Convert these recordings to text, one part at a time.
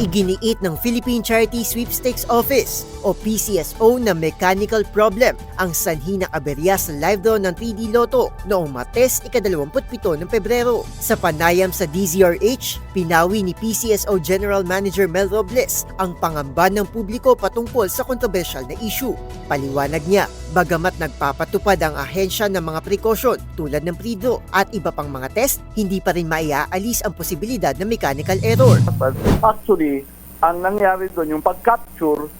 Iginiit ng Philippine Charity Sweepstakes Office o PCSO na mechanical problem ang sanhi ng aberya sa live draw ng 3D Lotto noong Mates ika-27 ng Pebrero. Sa panayam sa DZRH, pinawi ni PCSO General Manager Mel Robles ang pangamba ng publiko patungkol sa kontrobersyal na issue. Paliwanag niya, bagamat nagpapatupad ang ahensya ng mga prekosyon tulad ng pre-draw at iba pang mga test, hindi pa rin maiaalis ang posibilidad ng mechanical error. Actually, ang nangyari doon, yung pag-capture,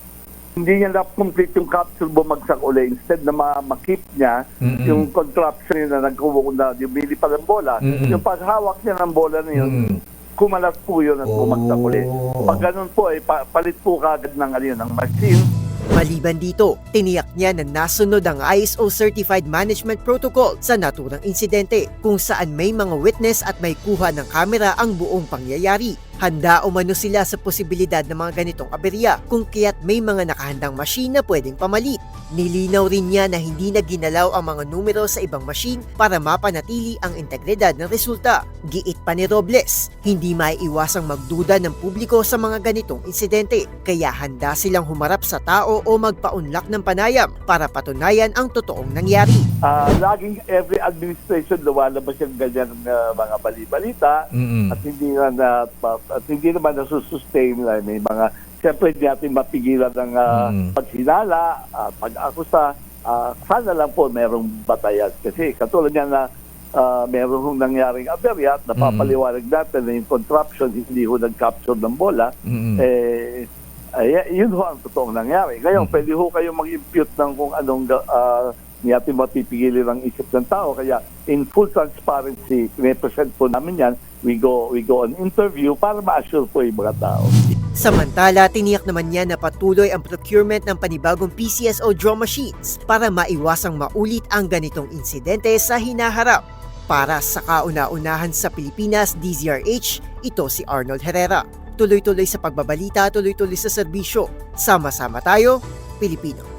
hindi niya na-complete yung capture bumagsak uli. Instead na ma- makip niya Mm-mm. yung contraption na nagkubo na yung bili pa ng bola, Mm-mm. yung paghawak niya ng bola na yun, Mm. kumalas po yun at bumagsak uli. Oh. Pag ganun po, eh, pa- palit po kagad ng, ano yun, ng machine. Maliban dito, tiniyak niya na nasunod ang ISO Certified Management Protocol sa naturang insidente kung saan may mga witness at may kuha ng kamera ang buong pangyayari. Handa umano sila sa posibilidad ng mga ganitong aberya kung kaya't may mga nakahandang machine na pwedeng pamalit. Nilinaw rin niya na hindi na ginalaw ang mga numero sa ibang machine para mapanatili ang integridad ng resulta. Giit pa ni Robles, hindi maiiwasang magduda ng publiko sa mga ganitong insidente kaya handa silang humarap sa tao o magpaunlak ng panayam para patunayan ang totoong nangyari. Ah, laging every administration lumalabas yung ganyan na mga bali-balita Mm-mm. at hindi na, na at hindi naman nasusustain na may mga siyempre hindi natin mapigilan ng ah, Mm. pagsinala at pag-akusa Ah, sana lang po merong batayan kasi katulad niya na ah, meron hong nangyaring aberya at napapaliwanag natin na yung contraption hindi ho nag-capture ng bola Mm-mm. eh ay, yun ho ang totoong nangyari. Ngayon, Mm. pwede ho kayong mag-impute ng kung anong uh, hindi natin mapipigilin ang isip ng tao. Kaya in full transparency, pinipresent po namin yan. We go, we go on interview para ma-assure po yung mga tao. Samantala, tiniyak naman niya na patuloy ang procurement ng panibagong PCSO draw machines para maiwasang maulit ang ganitong insidente sa hinaharap. Para sa kauna-unahan sa Pilipinas, DZRH, ito si Arnold Herrera. Tuloy-tuloy sa pagbabalita, tuloy-tuloy sa serbisyo. Sama-sama tayo, Pilipino.